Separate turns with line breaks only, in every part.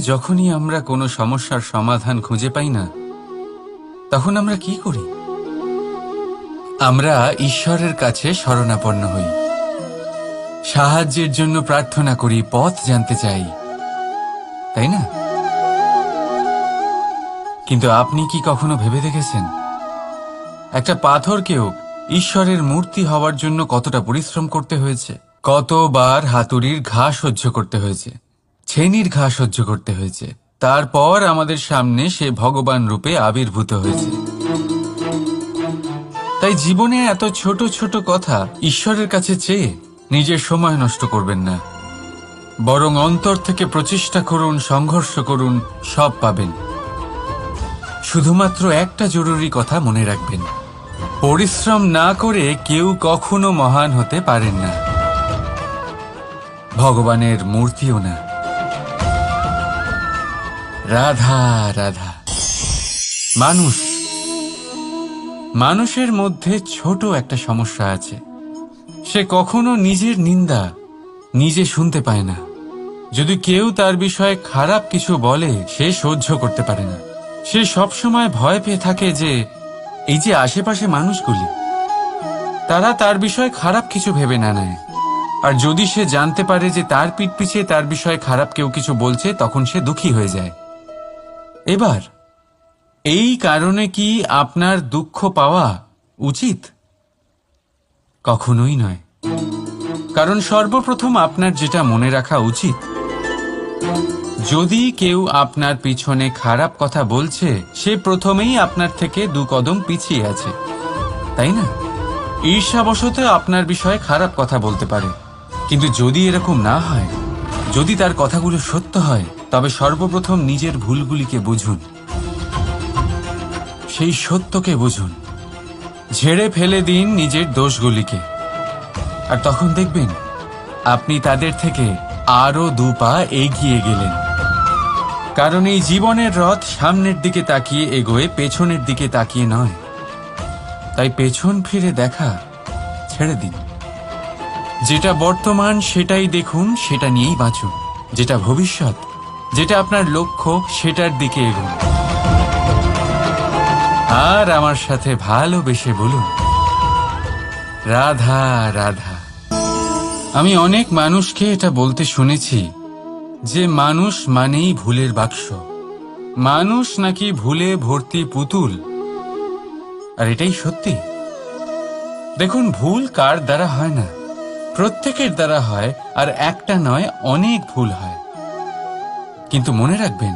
যখনই আমরা কোনো সমস্যার সমাধান খুঁজে পাই না, তখন আমরা কি করি? আমরা ঈশ্বরের কাছে শরণাপন্ন হই। সাহায্যের জন্য প্রার্থনা করি, পথ জানতে চাই। তাই না? কিন্তু আপনি কি কখনো ভেবে দেখেছেন? একটা পাথরকেও ঈশ্বরের মূর্তি হওয়ার জন্য কতটা পরিশ্রম করতে হয়েছে? কতবার হাতুড়ির ঘা সহ্য করতে হয়েছে? ছেনির ঘা সহ্য করতে হয়েছে। তারপর আমাদের সামনে সে ভগবান রূপে আবির্ভূত হয়েছে। তাই জীবনে এত ছোট ছোট কথা ঈশ্বরের কাছে চেয়ে নিজের সময় নষ্ট করবেন না। বরং অন্তর থেকে প্রচেষ্টা করুন, সংঘর্ষ করুন, সব পাবেন। শুধুমাত্র একটা জরুরি কথা মনে রাখবেন। পরিশ্রম না করে কেউ কখনো মহান হতে পারেন না। ভগবানের মূর্তিও না। রাধা রাধা। মানুষ। মানুষের মধ্যে ছোট একটা সমস্যা আছে। সে কখনো নিজের নিন্দা নিজে শুনতে পায় না। যদি কেউ তার বিষয়ে খারাপ কিছু বলে, সে সহ্য করতে পারে না। সে সবসময় ভয় পেয়ে থাকে যে, এই যে আশেপাশে মানুষগুলি, তারা তার বিষয়ে খারাপ কিছু ভেবে না নেয়। আর যদি সে জানতে পারে যে তার পিঠ পিছে তার বিষয়ে খারাপ কেউ কিছু বলছে, তখন সে দুঃখী হয়ে যায়। এবার, এই কারণে কি আপনার দুঃখ পাওয়া উচিত? কখনোই নয়। কারণ সর্বপ্রথম আপনার যেটা মনে রাখা উচিত, যদি কেউ আপনার পিছনে খারাপ কথা বলছে, সে প্রথমেই আপনার থেকে দু কদম পিছিয়ে আছে, তাই না? ঈর্ষাবশত আপনার বিষয়ে খারাপ কথা বলতে পারে। কিন্তু যদি এরকম না হয় যদি তার কথাগুলো সত্য হয়, তবে সর্বপ্রথম নিজের ভুলগুলিকে বুঝুন। সেই সত্যকে বুঝুন। ঝেড়ে ফেলে দিন নিজের দোষগুলিকে। আর তখন দেখবেন, আপনি তাদের থেকে আরও দু পা এগিয়ে গেলেন। কারণ এই জীবনের রথ সামনের দিকে তাকিয়ে এগোয়ে, পেছনের দিকে তাকিয়ে নয়। তাই পেছন ফিরে দেখা ছেড়ে দিন। যেটা বর্তমান সেটাই দেখুন, সেটা নিয়েই বাঁচুন। যেটা ভবিষ্যৎ, যেটা আপনার লক্ষ্য, সেটার দিকে এগুন। আর আমার সাথে ভালোবেসে বলুন, রাধা রাধা। আমি অনেক মানুষকে এটা বলতে শুনেছি যে মানুষ মানেই ভুলের বাক্স। মানুষ নাকি ভুলে ভর্তি পুতুল। আর এটাই সত্যি। দেখুন, ভুল কার দ্বারা হয় না। প্রত্যেকের দ্বারা হয় আর একটা নয়, অনেক ভুল হয়। কিন্তু মনে রাখবেন,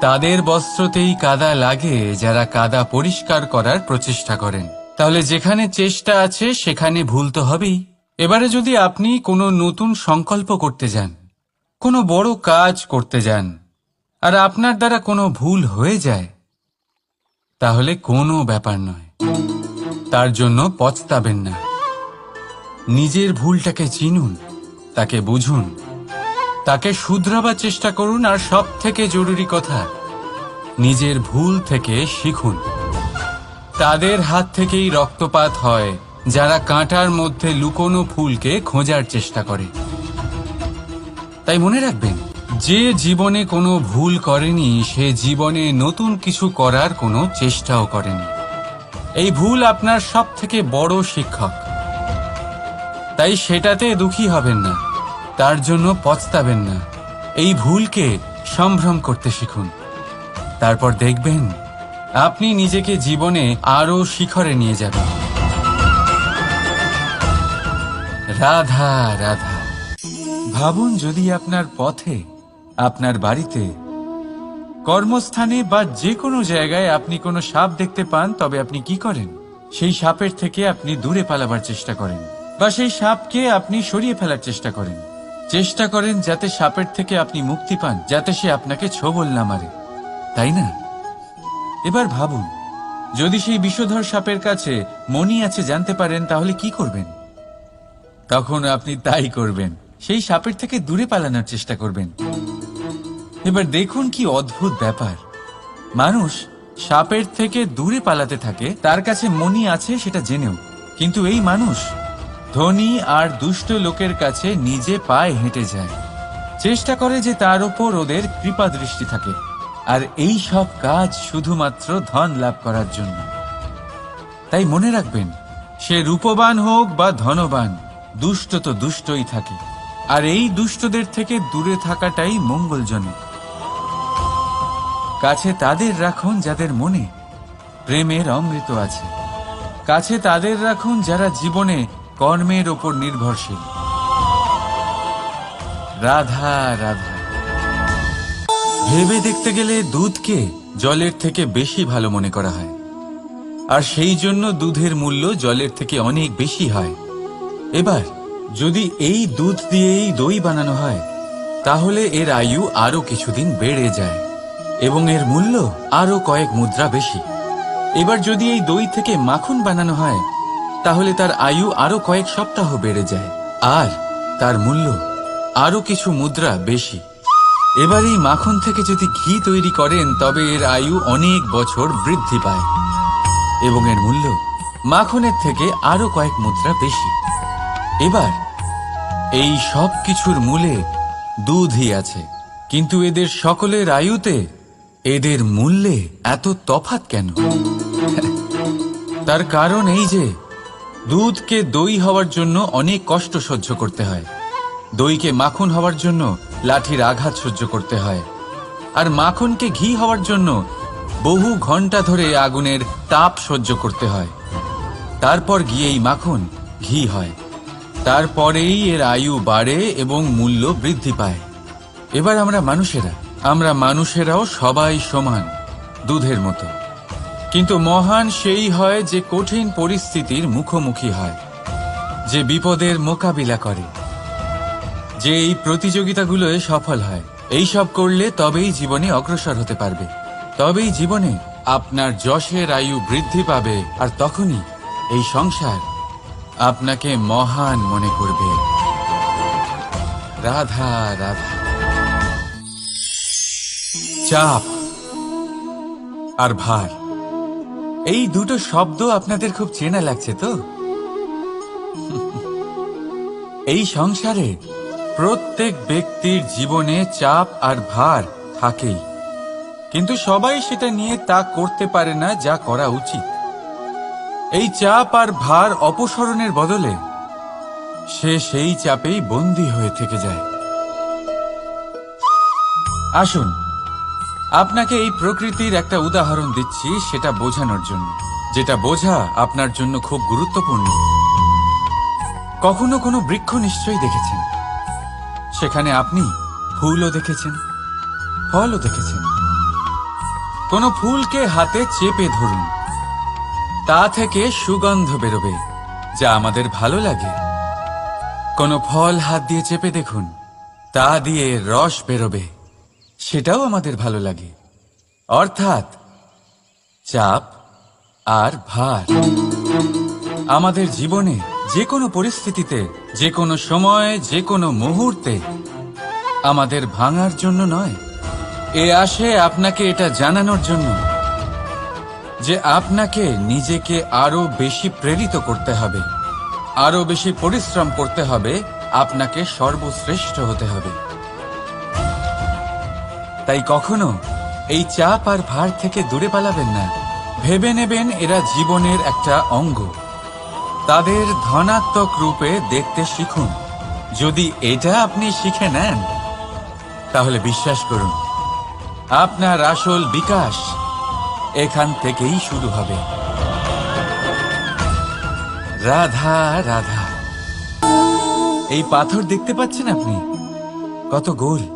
তাদের বস্ত্রতেই কাদা লাগে যারা কাদা পরিষ্কার করার প্রচেষ্টা করেন। তাহলে যেখানে চেষ্টা আছে, সেখানে ভুল তো হবেই। এবারে যদি আপনি কোনো নতুন সংকল্প করতে যান, কোনো বড় কাজ করতে যান, আর আপনার দ্বারা কোনো ভুল হয়ে যায়, তাহলে কোনো ব্যাপার নয়। তার জন্য পচতাবেন না। নিজের ভুলটাকে চিনুন, তাকে বুঝুন, তাকে শুধরাবার চেষ্টা করুন, আর সব থেকে জরুরি কথা, নিজের ভুল থেকে শিখুন। তাদের হাত থেকেই রক্তপাত হয়, যারা কাঁটার মধ্যে লুকোনো ফুলকে খোঁজার চেষ্টা করে। তাই মনে রাখবেন, যে জীবনে কোনো ভুল করেনি, সে জীবনে নতুন কিছু করার কোনো চেষ্টাও করেনি। এই ভুল আপনার সব থেকে বড় শিক্ষক। তাই সেটাতে দুঃখী হবেন না। তার জন্য পচতাবেন না। এই ভুলকে সম্ভ্রম করতে শিখুন। তারপর দেখবেন, আপনি নিজেকে জীবনে আরও শিখরে নিয়ে যাবেন। রাধা রাধা। ভাবুন যদি আপনার পথে, আপনার বাড়িতে, কর্মস্থানে বা যে কোনো জায়গায় আপনি কোনো সাপ দেখতে পান, তবে আপনি কি করেন? সেই সাপের থেকে আপনি দূরে পালাবার চেষ্টা করেন। বা সেই সাপকে আপনি সরিয়ে ফেলার চেষ্টা করেন। চেষ্টা করেন যাতে সাপের থেকে আপনি মুক্তি পান, যাতে সে আপনাকে ছোবল না মারে। তাই না? এবার ভাবুন, যদি সেই বিষধর সাপের কাছে মনি আছে জানতে পারেন, তাহলে কি করবেন? তখন আপনি তাই করবেন। সেই সাপের থেকে দূরে পালানোর চেষ্টা করবেন। এবার দেখুন কি অদ্ভুত ব্যাপার। মানুষ সাপের থেকে দূরে পালাতে থাকে, তার কাছে মনি আছে সেটা জেনেও। কিন্তু এই মানুষ ধনী আর দুষ্ট লোকের কাছে নিজে পায়ে হেঁটে যায়। চেষ্টা করে যে তার উপর ওদের কৃপা দৃষ্টি থাকে। আর এই সব কাজ শুধুমাত্র ধন লাভ করার জন্য। তাই মনে রাখবেন, সে রূপবান হোক বা ধনবান, দুষ্ট তো দুষ্টই থাকে। আর এই দুষ্টদের থেকে দূরে থাকাটাই মঙ্গলজনক। কাছে তাদের রাখুন যাদের মনে প্রেমের অমৃত আছে। কাছে তাদের রাখুন যারা জীবনে কর্মের ওপর নির্ভরশীল। রাধা রাধা। ভেবে দেখতে গেলে দুধকে জলের থেকে বেশি ভালো মনে করা হয়। আর সেই জন্য দুধের মূল্য জলের থেকে অনেক বেশি হয়। এবার, যদি এই দুধ দিয়েই দই বানানো হয়, তাহলে এর আয়ু আরও কিছুদিন বেড়ে যায় এবং এর মূল্য আরও কয়েক মুদ্রা বেশি। এবার যদি এই দই থেকে মাখন বানানো হয় তাহলে তার আয়ু আরও কয়েক সপ্তাহ বেড়ে যায়। আর তার মূল্য আরও কিছু মুদ্রা বেশি। এবার মাখন থেকে যদি ঘি তৈরি করেন, তবে এর আয়ু অনেক বছর বৃদ্ধি পায়। এবং এর মূল্য মাখনের থেকে আরও কয়েক মুদ্রা বেশি। এবার এই সব কিছুর মূলে দুধই আছে। কিন্তু এদের সকলের আয়ুতে এদের মূল্যে এত তফাত কেন? তার কারণ এই যে দুধকে দই হওয়ার জন্য অনেক কষ্ট সহ্য করতে হয়। দইকে মাখন হওয়ার জন্য লাঠির আঘাত সহ্য করতে হয়। আর মাখনকে ঘি হওয়ার জন্য বহু ঘণ্টা ধরে আগুনের তাপ সহ্য করতে হয়। তারপর গিয়েই মাখন, ঘি হয়। তারপরেই এর আয়ু বাড়ে এবং মূল্য বৃদ্ধি পায়। এবার আমরা মানুষেরা, আমরা মানুষেরাও সবাই সমান দুধের মতো। কিন্তু মহান সেই হয় যে কঠিন পরিস্থিতির মুখোমুখি হয়, যে বিপদের মোকাবিলা করে, যে এই প্রতিযোগিতাগুলোয় সফল হয়। এই সব করলে তবেই জীবনে অগ্রসর হতে পারবে। তবেই জীবনে আপনার যশের আয়ু বৃদ্ধি পাবে আর তখনই এই সংসার আপনাকে মহান মনে করবে। রাধা রাধা। চাপ আর ভার। এই দুটো শব্দ আপনাদের খুব চেনা লাগছে তো? এই সংসারে প্রত্যেক ব্যক্তির জীবনে চাপ আর ভার থাকেই। কিন্তু সবাই সেটা নিয়ে তা করতে পারে না, যা করা উচিত। এই চাপ আর ভার অপসরণের বদলে সে সেই চাপেই বন্দী হয়ে থেকে যায়। আসুন আপনাকে এই প্রকৃতির একটা উদাহরণ দিচ্ছি সেটা বোঝানোর জন্য। যেটা বোঝা আপনার জন্য খুব গুরুত্বপূর্ণ। কখনো কোনো বৃক্ষ নিশ্চয়ই দেখেছেন? সেখানে আপনি ফুলও দেখেছেন, ফলও দেখেছেন। কোনো ফুলকে হাতে চেপে ধরুন। তা থেকে সুগন্ধ বেরোবে, যা আমাদের ভালো লাগে। কোনো ফল হাত দিয়ে চেপে দেখুন, তা দিয়ে রস বেরোবে। সেটাও আমাদের ভালো লাগে। অর্থাৎ, চাপ আর ভার। আমাদের জীবনে যে কোনো পরিস্থিতিতে যে কোনো সময় যে কোনো মুহূর্তে আমাদের ভাঙার জন্য নয়। এ আসে আপনাকে এটা জানানোর জন্য যে আপনাকে নিজেকে আরও বেশি প্রেরিত করতে হবে। আরও বেশি পরিশ্রম করতে হবে। আপনাকে সর্বশ্রেষ্ঠ হতে হবে। তাই কখনো এই চাপ আর ভার থেকে দূরে পালাবেন না। ভেবে নেবেন এরা জীবনের একটা অঙ্গ। তাদের ধনাত্মক রূপে দেখতে শিখুন। যদি এটা আপনি শিখে নেন, তাহলে বিশ্বাস করুন, আপনার আসল বিকাশ এখান থেকেই শুরু হবে। রাধা রাধা। এই পাথর দেখতে পাচ্ছেন আপনি? কত গোল।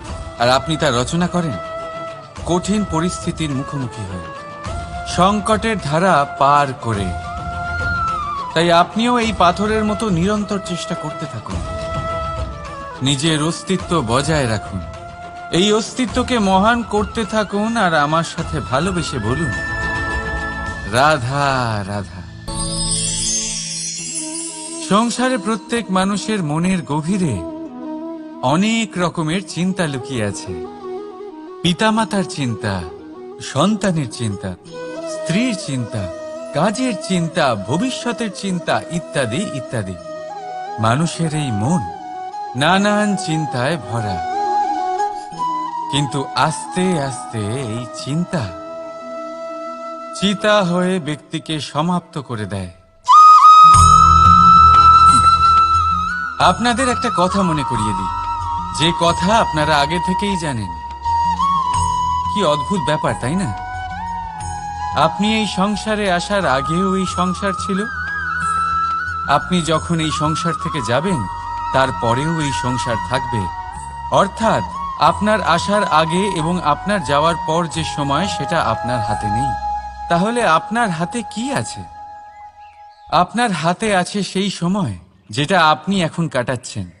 আর আপনি তা রচনা করেন? কঠিন পরিস্থিতির মুখোমুখি হয়ে। সংকটের ধারা পার করে। তাই আপনিও এই পাথরের মতো নিরন্তর চেষ্টা করতে থাকুন। নিজের অস্তিত্ব বজায় রাখুন। এই অস্তিত্বকে মহান করতে থাকুন আর আমার সাথে ভালোবেসে বলুন, রাধা রাধা। সংসারে প্রত্যেক মানুষের মনের গভীরে অনেক রকমের চিন্তা লুকিয়ে আছে। পিতামাতার চিন্তা, সন্তানের চিন্তা, স্ত্রীর চিন্তা, কাজের চিন্তা, ভবিষ্যতের চিন্তা ইত্যাদি ইত্যাদি। মানুষের এই মন নানান চিন্তায় ভরা। কিন্তু আস্তে আস্তে এই চিন্তা চিতা হয়ে ব্যক্তিকে সমাপ্ত করে দেয়। আপনাদের একটা কথা মনে করিয়ে দিই। যে কথা আপনারা আগে থেকেই জানেন। কি অদ্ভুত ব্যাপার, তাই না? আপনি এই সংসারে আসার আগেও এই সংসার ছিল? আপনি যখন এই সংসার থেকে যাবেন তারপরেও এই সংসার থাকবে। অর্থাৎ, আপনার আসার আগে এবং আপনার যাওয়ার পর যে সময়, সেটা আপনার হাতে নেই। তাহলে আপনার হাতে কি আছে? আপনার হাতে আছে সেই সময়, যেটা আপনি এখন কাটাচ্ছেন।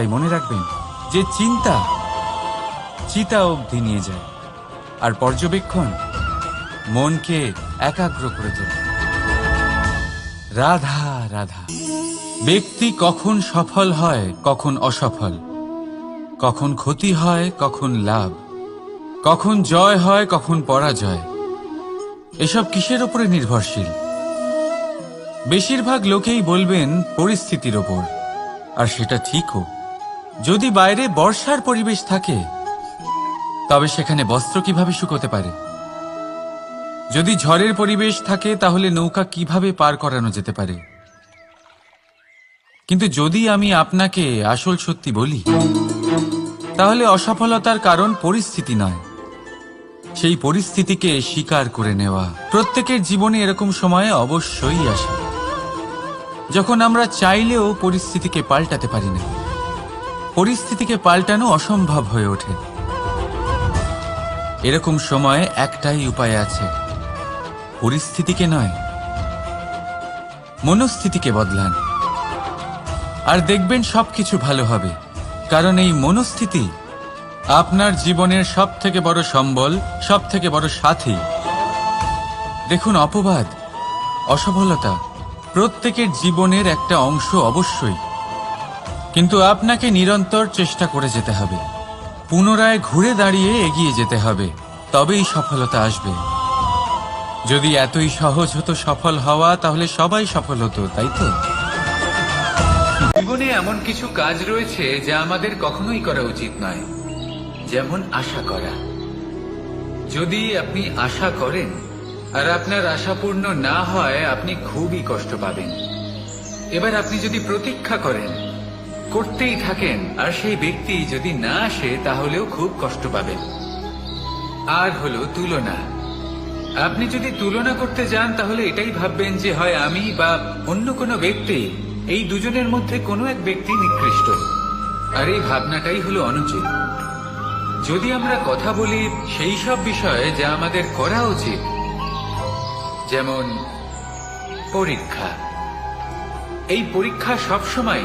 তাই মনে রাখবেন যে চিন্তা চিতা অবধি নিয়ে যায়। আর পর্যবেক্ষণ মনকে একাগ্র করে তোলে। রাধা রাধা। ব্যক্তি কখন সফল হয়, কখন অসফল। কখন ক্ষতি হয়, কখন লাভ। কখন জয় হয়, কখন পরাজয়। এসব কিসের উপরে নির্ভরশীল? বেশিরভাগ লোকেই বলবেন, পরিস্থিতির ওপর। আর সেটা ঠিকও। যদি বাইরে বর্ষার পরিবেশ থাকে, তবে সেখানে বস্ত্র কীভাবে শুকোতে পারে? যদি ঝড়ের পরিবেশ থাকে, তাহলে নৌকা কীভাবে পার করানো যেতে পারে? কিন্তু যদি আমি আপনাকে আসল সত্যি বলি, তাহলে অসফলতার কারণ পরিস্থিতি নয়। সেই পরিস্থিতিকে স্বীকার করে নেওয়া প্রত্যেকের জীবনে এরকম সময়ে অবশ্যই আসে। যখন আমরা চাইলেও পরিস্থিতিকে পাল্টাতে পারি না। পরিস্থিতিকে পাল্টানো অসম্ভব হয়ে ওঠে। এরকম সময়ে একটাই উপায় আছে। পরিস্থিতিকে নয়, মনস্থিতিকে বদলান। আর দেখবেন সবকিছু ভালো হবে, কারণ এই মনস্থিতি আপনার জীবনের সব থেকে বড় সম্বল সব থেকে বড় সাথী। দেখুন, অপবাদ, অসফলতা প্রত্যেকের জীবনের একটা অংশ অবশ্যই। কিন্তু আপনাকে নিরন্তর চেষ্টা করে যেতে হবে। পুনরায় ঘুরে দাঁড়িয়ে এগিয়ে যেতে হবে। তবেই সফলতা আসবে। যদি এতই সহজ হতো সফল হওয়া, তাহলে সবাই সফল হতো, তাই তো? জীবনে এমন কিছু কাজ রয়েছে যা আমাদের কখনোই করা উচিত নয়। যেমন আশা করা। যদি আপনি আশা করেন আর আপনার আশা পূর্ণ না হয়, আপনি খুবই কষ্ট পাবেন। এবার আপনি যদি প্রতীক্ষা করেন করতেই থাকেন, আর সেই ব্যক্তি যদি না আসে, তাহলেও খুব কষ্ট পাবেন। আর হলো তুলনা। আপনি যদি তুলনা করতে যান, তাহলে এটাই ভাববেন যে, হয় আমি বা অন্য কোনো ব্যক্তি, এই দুজনের মধ্যে কোনো এক ব্যক্তি নিকৃষ্ট। আর এই ভাবনাটাই হলো অনুচিত। যদি আমরা কথা বলি সেই সব বিষয়ে যা আমাদের করা উচিত, যেমন পরীক্ষা। এই পরীক্ষা সবসময়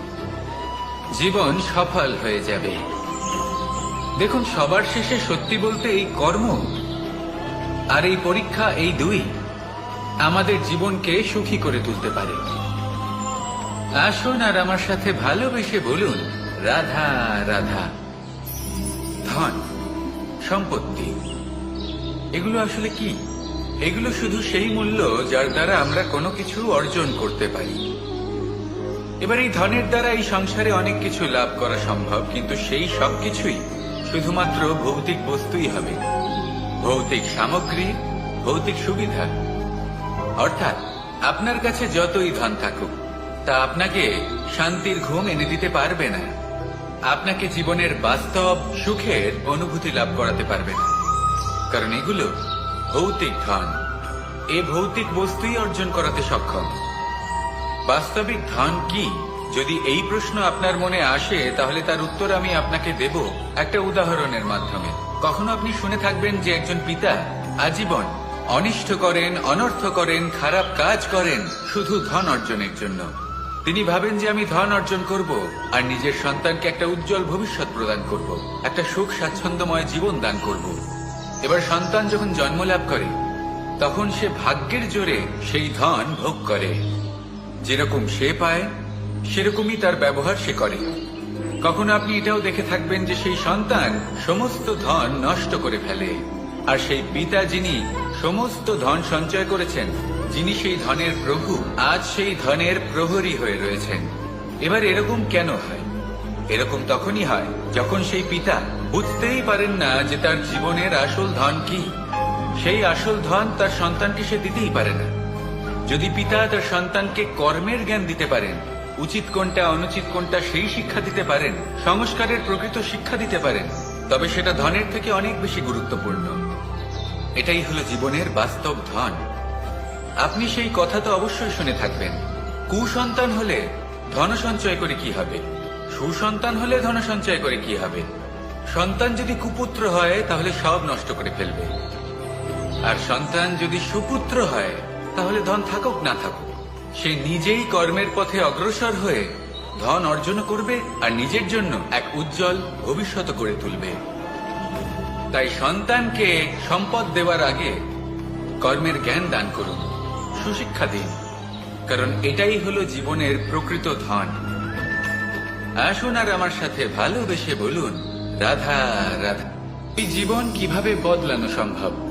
জীবন সফল হয়ে যাবে। দেখুন, সবার শেষে সত্যি বলতে এই কর্ম আর এই পরীক্ষা এই দুই আমাদের জীবনকে সুখী করে তুলতে পারে। আসুন আর আমার সাথে ভালোবেসে বলুন, রাধা রাধা। ধন, সম্পত্তি, এগুলো আসলে কি? এগুলো শুধু সেই মূল্য যার দ্বারা আমরা কোনো কিছু অর্জন করতে পারি। এবার এই ধনের দ্বারা এই সংসারে অনেক কিছু লাভ করা সম্ভব, কিন্তু সেই সব কিছুই শুধুমাত্র ভৌতিক বস্তুই হবে। ভৌতিক সামগ্রী, ভৌতিক সুবিধা। অর্থাৎ আপনার কাছে যতই ধন থাকুক, তা আপনাকে শান্তির ঘুম এনে দিতে পারবে না। আপনাকে জীবনের বাস্তব সুখের অনুভূতি লাভ করাতে পারবে না। কারণ এগুলো ভৌতিক ধন। এ ভৌতিক বস্তুই অর্জন করাতে সক্ষম। বাস্তবিক ধন কি? যদি এই প্রশ্ন আপনার মনে আসে, তাহলে তার উত্তর আমি আপনাকে দেব একটা উদাহরণের মাধ্যমে। কখনো আপনি শুনে থাকবেন যে একজন পিতা আজীবন অনিষ্ট করেন, অনর্থ করেন, খারাপ কাজ করেন, শুধু ধন অর্জনের জন্য। তিনি ভাবেন যে আমি ধন অর্জন করব, আর নিজের সন্তানকে একটা উজ্জ্বল ভবিষ্যৎ প্রদান করব, একটা সুখ স্বাচ্ছন্দ্যময় জীবন দান করব। এবার সন্তান যখন জন্ম লাভ করে, তখন সে ভাগ্যের জোরে সেই ধন ভোগ করে। যেরকম সে পায়, সেরকমই তার ব্যবহার সে করে। কখনো আপনি এটাও দেখে থাকবেন যে সেই সন্তান সমস্ত ধন নষ্ট করে ফেলে, আর সেই পিতা যিনি সমস্ত ধন সঞ্চয় করেছেন, যিনি সেই ধনের প্রভু, আজ সেই ধনের প্রহরী হয়ে রয়েছেন। এবার এরকম কেন হয়? এরকম তখনই হয় যখন সেই পিতা বুঝতেই পারেন না যে তার জীবনের আসল ধন কি। সেই আসল ধন তার সন্তানকে সে দিতেই পারে না। যদি পিতা তার সন্তানকে কর্মের জ্ঞান দিতে পারেন, উচিত কোনটা, অনুচিত কোনটা সেই শিক্ষা দিতে পারেন, সংস্কারের প্রকৃত শিক্ষা দিতে পারেন, তবে সেটা ধনের থেকে অনেক বেশি গুরুত্বপূর্ণ। এটাই হলো জীবনের বাস্তব ধন। আপনি সেই কথা তো অবশ্যই শুনে থাকবেন। কুসন্তান হলে ধন সঞ্চয় করে কি হবে? সুসন্তান হলে ধন সঞ্চয় করে কি হবে? সন্তান যদি কুপুত্র হয়, তাহলে সব নষ্ট করে ফেলবে। আর সন্তান যদি সুপুত্র হয় তাহলে ধন থাকুক, না থাকুক। সে নিজেই কর্মের পথে অগ্রসর হয়ে ধন অর্জন করবে আর নিজের জন্য এক উজ্জ্বল ভবিষ্যৎ করে তুলবে। তাই সন্তানকে সম্পদ দেওয়ার আগে কর্মের জ্ঞান দান করুন, সুশিক্ষা দিন, কারণ এটাই হলো জীবনের প্রকৃত ধন। আসুন আর আমার সাথে ভালোবেসে বলুন, রাধা রাধা। এই জীবন কীভাবে বদলানো সম্ভব?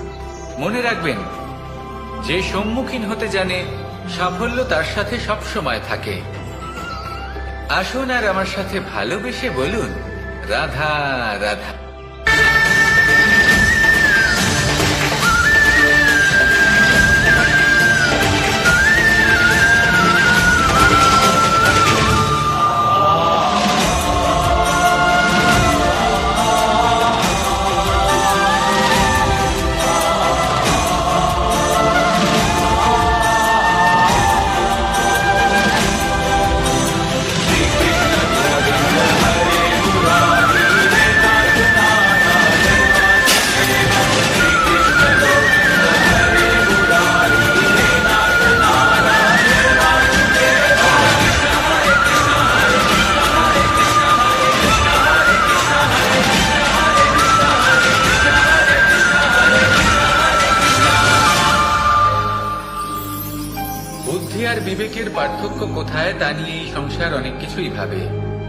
মনে রাখবেন, যে সম্মুখীন হতে জানে, সাফল্য তার সাথে সবসময় থাকে। আসুন আর আমার সাথে ভালোবেসে বলুন, রাধা রাধা।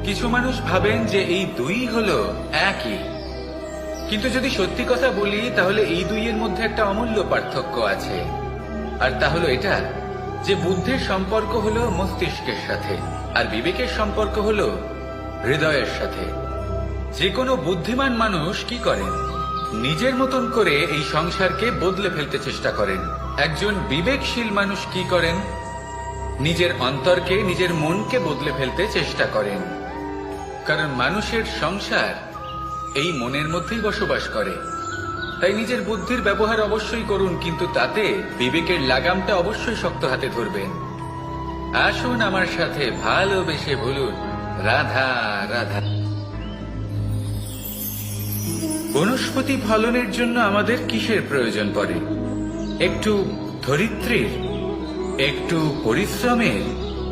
কিছু মানুষ ভাবেন যে এই দুই হলো একই। কিন্তু যদি সত্যি কথা বলি, তাহলে এই দুইয়ের মধ্যে একটা অমূল্য পার্থক্য আছে। আর তা হলো এটা, যে বুদ্ধির সম্পর্ক হলো মস্তিষ্কের সাথে, আর বিবেকের সম্পর্ক হলো হৃদয়ের সাথে। যে কোনো বুদ্ধিমান মানুষ কি করেন? নিজের মতন করে এই সংসারকে বদলে ফেলতে চেষ্টা করেন। একজন বিবেকশীল মানুষ কি করেন? নিজের অন্তরকে, নিজের মনকে বদলে ফেলতে চেষ্টা করেন। কারণ মানুষের সংসার এই মনের মধ্যেই বসবাস করে। তাই নিজের বুদ্ধির ব্যবহার অবশ্যই করুন, কিন্তু তাতে বিবেকের লাগামটা অবশ্যই শক্ত হাতে ধরবেন। আসুন আমার সাথে ভালোবেসে বলুন রাধা রাধা। বনস্পতি ফলনের জন্য আমাদের কিসের প্রয়োজন পড়ে? একটু ধরিত্রীর, একটু পরিশ্রমের,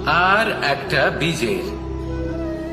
আর একটা বীজের।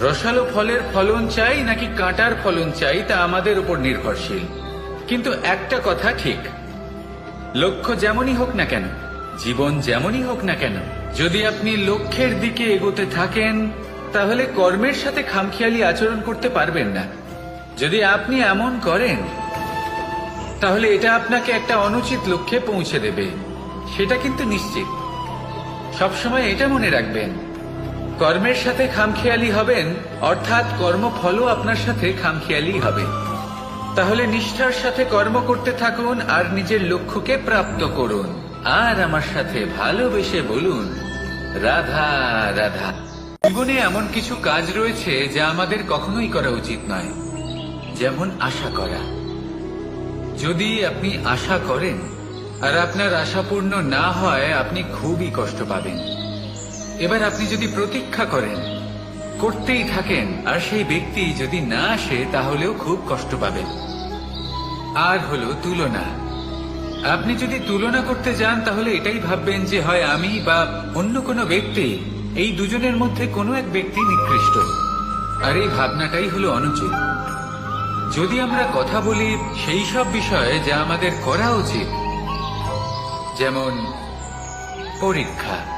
রসালো ফলের ফলন চাই নাকি কাঁটার ফলন চাই তা আমাদের উপর নির্ভরশীল। কিন্তু একটা কথা ঠিক। লক্ষ্য যেমনই হোক না কেন, জীবন যেমনই হোক না কেন, যদি আপনি লক্ষ্যের দিকে এগোতে থাকেন, তাহলে কর্মের সাথে খামখেয়ালি আচরণ করতে পারবেন না। যদি আপনি এমন করেন, তাহলে এটা আপনাকে একটা অনুচিত লক্ষ্যে পৌঁছে দেবে। সেটা কিন্তু নিশ্চিত। সবসময় এটা মনে রাখবেন। কর্মের সাথে খামখেয়ালি হবেন, অর্থাৎ কর্মফলও আপনার সাথে খামখেয়ালি হবে। তাহলে নিষ্ঠার সাথে কর্ম করতে থাকুন আর নিজের লক্ষ্যকে প্রাপ্ত করুন। আর আমার সাথে ভালোবেসে বলুন, রাধা রাধা। জীবনে এমন কিছু কাজ রয়েছে যা আমাদের কখনোই করা উচিত নয়। যেমন আশা করা। যদি আপনি আশা করেন, আর আপনার আশা পূর্ণ না হয়, আপনি খুবই কষ্ট পাবেন। এবার আপনি যদি প্রতীক্ষা করেন, করতেই থাকেন, আর সেই ব্যক্তি যদি না আসে, তাহলেও খুব কষ্ট পাবেন। আর হলো তুলনা। আপনি যদি তুলনা করতে যান, তাহলে এটাই ভাববেন যে, হয় আমি বা অন্য কোনো ব্যক্তি, এই দুজনের মধ্যে কোনো এক ব্যক্তি নিকৃষ্ট। আর এই ভাবনাটাই হলো অনুচিত। যদি আমরা কথা বলি সেই সব বিষয়ে যা আমাদের করা উচিত, যেমন পরীক্ষা।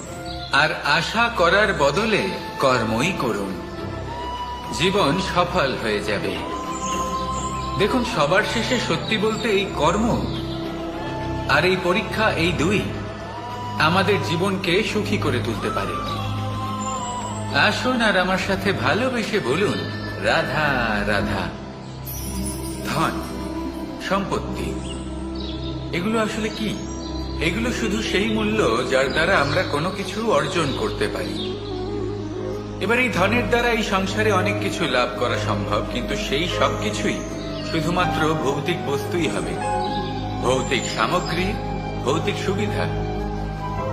আর আশা করার বদলে কর্মই করুন। জীবন সফল হয়ে যাবে। দেখুন, সবার শেষে সত্যি বলতে এই কর্ম আর এই পরীক্ষা এই দুই আমাদের জীবনকে সুখী করে তুলতে পারে। আসুন আর আমার সাথে ভালোবেসে বলুন, রাধা রাধা। ধন, সম্পত্তি, এগুলো আসলে কি? এগুলো শুধু সেই মূল্য যার দ্বারা আমরা কোনো কিছু অর্জন করতে পারি। এবার এই ধনের দ্বারা এই সংসারে অনেক কিছু লাভ করা সম্ভব, কিন্তু সেই সব কিছুই শুধুমাত্র ভৌতিক বস্তুই হবে। ভৌতিক সামগ্রী, ভৌতিক সুবিধা।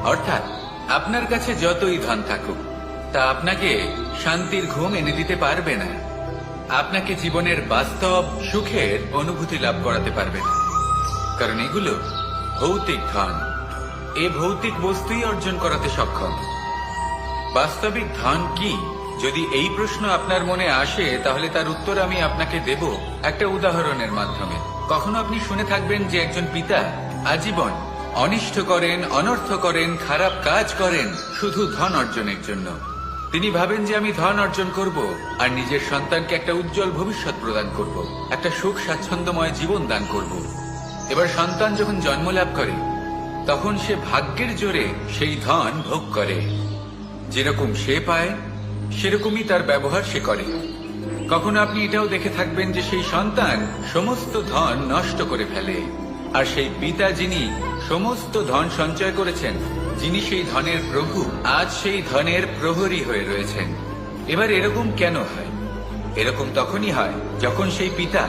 অর্থাৎ আপনার কাছে যতই ধন থাকুক, তা আপনাকে শান্তির ঘুম এনে দিতে পারবে না। আপনাকে জীবনের বাস্তব সুখের অনুভূতি লাভ করাতে পারবে না। কারণ এগুলো ভৌতিক ধন এ ভৌতিক বস্তুই অর্জন করাতে সক্ষম। বাস্তবিক ধন কি? যদি এই প্রশ্ন আপনার মনে আসে, তাহলে তার উত্তর আমি আপনাকে দেব একটা উদাহরণের মাধ্যমে। কখনো আপনি শুনে থাকবেন যে একজন পিতা আজীবন অনিষ্ট করেন, অনর্থ করেন, খারাপ কাজ করেন, শুধু ধন অর্জনের জন্য। তিনি ভাবেন যে আমি ধন অর্জন করব, আর নিজের সন্তানকে একটা উজ্জ্বল ভবিষ্যৎ প্রদান করব, একটা সুখ স্বাচ্ছন্দ্যময় জীবন দান করব। এবার সন্তান যখন জন্ম লাভ করে, তখন সে ভাগ্যের জোরে সেই ধন ভোগ করে। যেরকম সে পায়, সেরকমই তার ব্যবহার সে করে। কখনো আপনি এটাও দেখে থাকবেন যে সেই সন্তান সমস্ত ধন নষ্ট করে ফেলে, আর সেই পিতা যিনি সমস্ত ধন সঞ্চয় করেছেন, যিনি সেই ধনের প্রভু, আজ সেই ধনের প্রহরী হয়ে রয়েছেন। এবার এরকম কেন হয়? এরকম তখনই হয় যখন সেই পিতা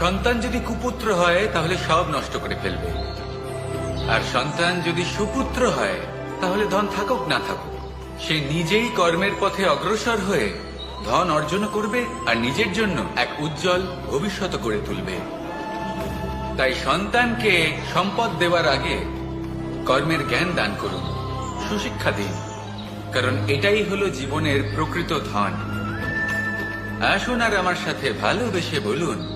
সন্তান যদি কুপুত্র হয়, তাহলে সব নষ্ট করে ফেলবে। আর সন্তান যদি সুপুত্র হয়, তাহলে ধন থাকুক না থাকুক। সে নিজেই কর্মের পথে অগ্রসর হয়ে ধন অর্জন করবে আর নিজের জন্য এক উজ্জ্বল ভবিষ্যৎ করে তুলবে। তাই সন্তানকে সম্পদ দেওয়ার আগে কর্মের জ্ঞান দান করুন, সুশিক্ষা দিন, কারণ এটাই হলো জীবনের প্রকৃত ধন। আসুন আর আমার সাথে ভালোবেসে বলুন